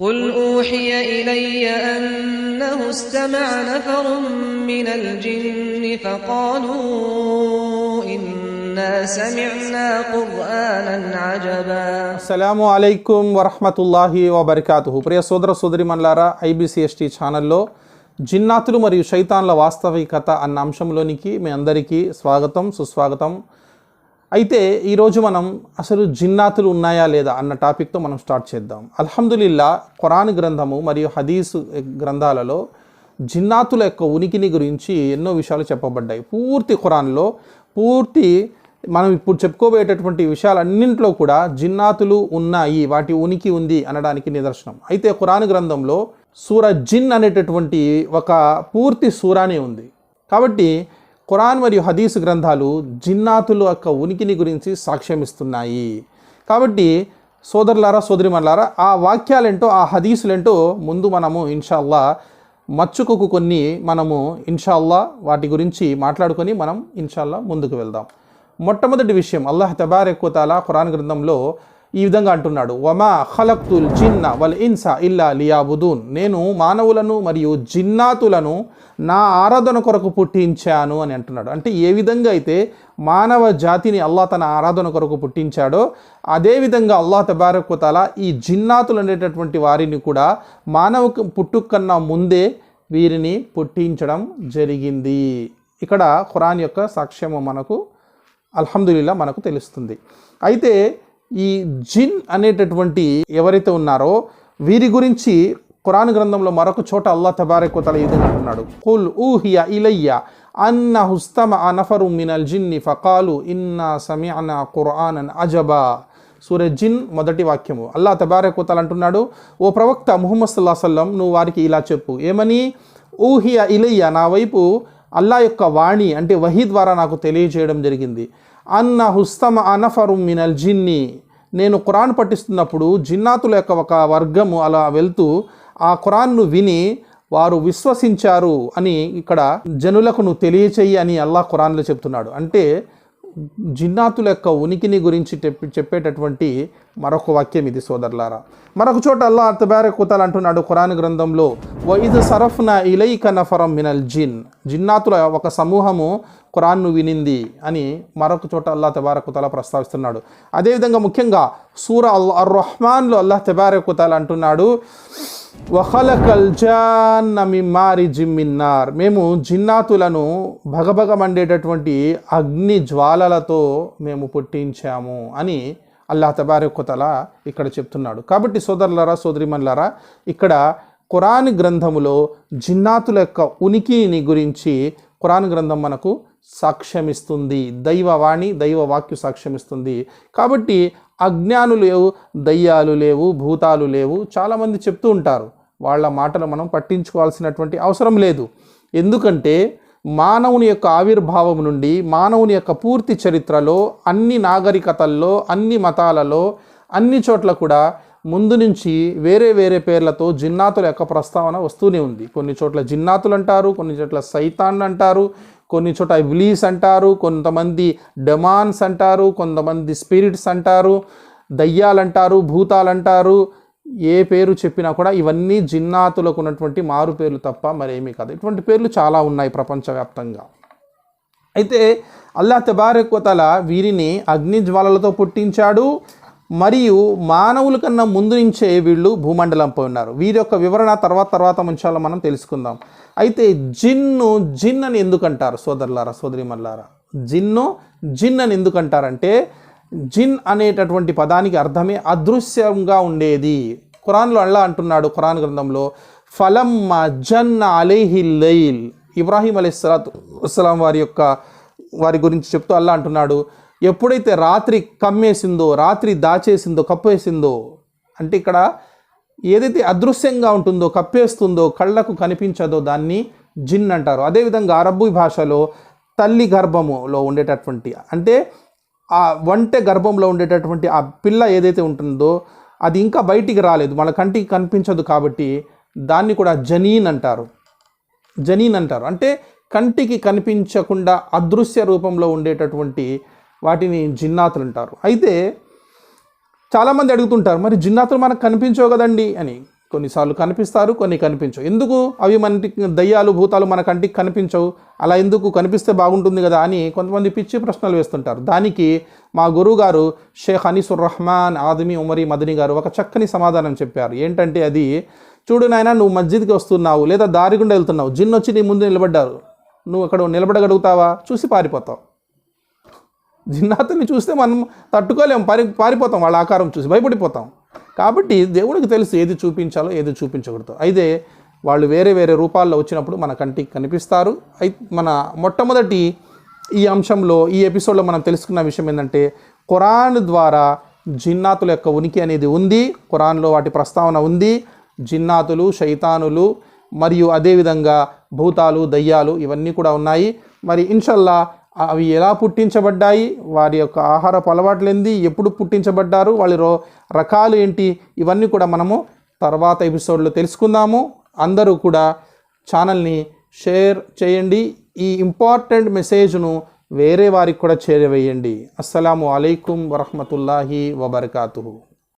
قل أوحي إلي أنه استمع نفر من الجن فقالوا إنا سمعنا قرآنا عجبا అస్సలాము అలైకుం వరహమతుల్లాహి వబర్కాతుహు ప్రియ సోదర సోదరి మన్లారా ఐబీసీఎస్టీ ఛానల్లో జిన్నాతులు మరియు శైతాన్ల వాస్తవికత అన్న అంశంలోనికి మీ అందరికీ స్వాగతం సుస్వాగతం అయితే ఈరోజు మనం అసలు జిన్నాతులు ఉన్నాయా లేదా అన్న టాపిక్తో మనం స్టార్ట్ చేద్దాం. అల్హమ్దులిల్లా ఖురాన్ గ్రంథము మరియు హదీసు గ్రంథాలలో జిన్నాతుల యొక్క ఉనికిని గురించి ఎన్నో విషయాలు చెప్పబడ్డాయి. పూర్తి ఖురాన్లో పూర్తి మనం ఇప్పుడు చెప్పుకోబోయేటటువంటి విషయాలన్నింటిలో కూడా జిన్నాతులు ఉన్నాయి వాటి ఉనికి ఉంది అనడానికి నిదర్శనం. అయితే ఖురాన్ గ్రంథంలో సూర జిన్ అనేటటువంటి ఒక పూర్తి సూరానే ఉంది. కాబట్టి ఖురాన్ మరియు హదీస్ గ్రంథాలు జిన్నాతుల యొక్క ఉనికిని గురించి సాక్ష్యం ఇస్తున్నాయి కాబట్టి సోదరులారా సోదరిమల్లారా ఆ వాక్యాలేంటో ఆ హదీసులేంటో ముందు మనము ఇన్షాల్లా మచ్చుకు కొన్ని మనము ఇన్షాల్లా వాటి గురించి మాట్లాడుకొని మనం ఇన్షాల్లా ముందుకు వెళ్దాం. మొట్టమొదటి విషయం అల్లాహ్ తబారెక్కుతాలా ఖురాన్ గ్రంథంలో ఈ విధంగా అంటున్నాడు. వమా ఖలక్తుల్ జిన్న వల్ ఇన్సా ఇల్లా లియాబుదూన్. నేను మానవులను మరియు జిన్నాతులను నా ఆరాధన కొరకు పుట్టించాను అని అంటున్నాడు. అంటే ఏ విధంగా అయితే మానవ జాతిని అల్లాహ్ తన ఆరాధన కొరకు పుట్టించాడో అదేవిధంగా అల్లాహ్ తబారకుతాల ఈ జిన్నాతులు అనేటటువంటి వారిని కూడా మానవ పుట్టుక కన్నా ముందే వీరిని పుట్టించడం జరిగింది. ఇక్కడ ఖురాన్ యొక్క సాక్ష్యము మనకు అల్హమ్దుల్లా మనకు తెలుస్తుంది. అయితే ఈ జిన్ అనేటటువంటి ఎవరైతే ఉన్నారో వీరి గురించి ఖురాన్ గ్రంథంలో మరొక చోట అల్లా తబారెక్కుతల ఇది అంటున్నాడు. కుల్ ఊహియ ఇలయ్య అన్న హుస్తమ అనఫరు మినల్ జిన్ని ఫకాలు ఇన్నా ఖురాన్ ఖురానన్ అజబా. సూర్య జిన్ మొదటి వాక్యము. అల్లా తబారెక్కుతల అంటున్నాడు ఓ ప్రవక్త ముహమ్మద్ సల్లా సల్లం నువ్వు వారికి ఇలా చెప్పు. ఏమని? ఊహియ ఇలయ్య నా వైపు అల్లా యొక్క వాణి అంటే వహీ ద్వారా నాకు తెలియజేయడం జరిగింది. అన్న హుస్తమ అనఫరు మినల్ జిన్ని. నేను ఖురాన్ పఠిస్తున్నప్పుడు జిన్నాతుల యొక్క ఒక వర్గము అలా వెళ్తూ ఆ ఖురాన్ను విని వారు విశ్వసించారు అని ఇక్కడ జనులకు నువ్వు తెలియచేయి అని అల్లా ఖురాన్లో చెప్తున్నాడు. అంటే జిన్నాతుల యొక్క ఉనికిని గురించి చెప్పి చెప్పేటటువంటి మరొక వాక్యం ఇది సోదరులారా. మరొక చోట అల్లా అర్తబారకుతలు అంటున్నాడు ఖురాన్ గ్రంథంలో వైద్ సరఫ్న ఇలైక నఫరం మినల్ జిన్. జిన్నాతుల ఒక సమూహము ఖురాన్ను వినింది అని మరొక చోట అల్లా తబారకుతల ప్రస్తావిస్తున్నాడు. అదేవిధంగా ముఖ్యంగా సూర అల్ అర్ రహమాన్లో అల్లాహ్ తబారకుతల అంటున్నాడు వహలకల్ జాన్న మిమ్మారి జిమ్మిన్నార్. మేము జిన్నాతులను భగభగ మండేటటువంటి అగ్ని జ్వాలలతో మేము పుట్టించాము అని అల్లాహ్ తబారకుతల ఇక్కడ చెప్తున్నాడు. కాబట్టి సోదరులరా సోదరిమన్లరా ఇక్కడ ఖురాన్ గ్రంథములో జిన్నాతుల యొక్క ఉనికిని గురించి ఖురాన్ గ్రంథం మనకు సాక్ష్యమిస్తుంది. దైవవాణి దైవవాక్యు సాక్ష్యమిస్తుంది. కాబట్టి అజ్ఞానులు లేవు దయ్యాలు లేవు భూతాలు లేవు. చాలామంది చెప్తూ ఉంటారు వాళ్ళ మాటలు మనం పట్టించుకోవాల్సినటువంటి అవసరం లేదు. ఎందుకంటే మానవుని యొక్క ఆవిర్భావం నుండి మానవుని యొక్క పూర్తి చరిత్రలో అన్ని నాగరికతల్లో అన్ని మతాలలో అన్ని చోట్ల కూడా ముందు నుంచి వేరే వేరే పేర్లతో జిన్నాతుల యొక్క ప్రస్తావన వస్తూనే ఉంది. కొన్ని చోట్ల జిన్నాతులు అంటారు కొన్ని చోట్ల సైతాన్ అంటారు కొన్ని చోట్ల విలీస్ అంటారు కొంతమంది డెమాన్స్ అంటారు కొంతమంది స్పిరిట్స్ అంటారు దయ్యాలంటారు భూతాలంటారు ఏ పేరు చెప్పినా కూడా ఇవన్నీ జిన్నాతులకు ఉన్నటువంటి మారు పేర్లు తప్ప మరేమీ కాదు. ఇటువంటి పేర్లు చాలా ఉన్నాయి ప్రపంచవ్యాప్తంగా. అయితే అల్లా తబారెక్కుతల వీరిని అగ్ని జ్వాలలతో పుట్టించాడు. మరియు మానవుల కన్నా ముందు నుంచే వీళ్ళు భూమండలంపై ఉన్నారు. వీరి యొక్క వివరణ తర్వాత తర్వాత ముంచాలో మనం తెలుసుకుందాం. అయితే జిన్ను జిన్ అని ఎందుకంటారు సోదరులారా సోదరులారా సోదరిమల్లారా? జిన్ను జిన్ అని ఎందుకంటారంటే జిన్ అనేటటువంటి పదానికి అర్థమే అదృశ్యంగా ఉండేది. ఖురాన్లో అల్లా అంటున్నాడు ఖురాన్ గ్రంథంలో ఫలం జన్ అలేహి లైల్. ఇబ్రాహీం అలీ సలాత్ వారి యొక్క వారి గురించి చెప్తూ అల్లా అంటున్నాడు ఎప్పుడైతే రాత్రి కమ్మేసిందో రాత్రి దాచేసిందో కప్పేసిందో అంటే ఇక్కడ ఏదైతే అదృశ్యంగా ఉంటుందో కప్పేస్తుందో కళ్ళకు కనిపించదో దాన్ని జిన్ అంటారు. అదేవిధంగా అరబ్బు భాషలో తల్లి గర్భములో ఉండేటటువంటి అంటే ఆ వంటె గర్భంలో ఉండేటటువంటి ఆ పిల్ల ఏదైతే ఉంటుందో అది ఇంకా బయటికి రాలేదు. మన కంటికి కనిపించదు కాబట్టి దాన్ని కూడా జనీన్ అంటారు. జనీన్ అంటారు. అంటే కంటికి కనిపించకుండా అదృశ్య రూపంలో ఉండేటటువంటి వాటిని జిన్నాతులు అంటారు. అయితే చాలామంది అడుగుతుంటారు మరి జిన్నాతులు మనకు కనిపించవు కదండి? అని. కొన్నిసార్లు కనిపిస్తారు కొన్ని కనిపించవు. ఎందుకు? అవి మనకి దయ్యాలు భూతాలు మన కంటికి కనిపించవు. అలా ఎందుకు? కనిపిస్తే బాగుంటుంది కదా అని కొంతమంది పిచ్చి ప్రశ్నలు వేస్తుంటారు. దానికి మా గురువుగారు షేఖ్ అనిసుర్ రహమాన్ ఆదమి ఉమరి మదని గారు ఒక చక్కని సమాధానం చెప్పారు. ఏంటంటే అది చూడు నాయన నువ్వు మస్జిద్కి వస్తున్నావు లేదా దారి గుండా వెళ్తున్నావు. జిన్ వచ్చి నీ ముందు నిలబడ్డారు. నువ్వు అక్కడ నిలబడగలుగుతావా? చూసి పారిపోతావు. జిన్నాతుల్ని చూస్తే మనం తట్టుకోలేము పారి పారిపోతాం వాళ్ళ ఆకారం చూసి భయపడిపోతాం. కాబట్టి దేవుడికి తెలుసు ఏది చూపించాలో ఏది చూపించకూడదు. అయితే వాళ్ళు వేరే వేరే రూపాల్లో వచ్చినప్పుడు మన కంటికి కనిపిస్తారు. అయి మన మొట్టమొదటి ఈ అంశంలో ఈ ఎపిసోడ్లో మనం తెలుసుకున్న విషయం ఏంటంటే ఖురాన్ ద్వారా జిన్నాతుల యొక్క ఉనికి అనేది ఉంది ఖురాన్లో వాటి ప్రస్తావన ఉంది. జిన్నాతులు శైతానులు మరియు అదేవిధంగా భూతాలు దయ్యాలు ఇవన్నీ కూడా ఉన్నాయి. మరి ఇన్షల్లా అవి ఎలా పుట్టించబడ్డాయి? వారి యొక్క ఆహారపు అలవాట్లు ఏంది ఎప్పుడు పుట్టించబడ్డారు? వాళ్ళ రో రకాలు ఏంటి? ఇవన్నీ కూడా మనము తర్వాత ఎపిసోడ్లో తెలుసుకుందాము. అందరూ కూడా ఛానల్ని షేర్ చేయండి. ఈ ఇంపార్టెంట్ మెసేజ్ను వేరే వారికి కూడా చేరవేయండి అస్సలాము అలైకుం వరహమతుల్లాహి వబర్కాతు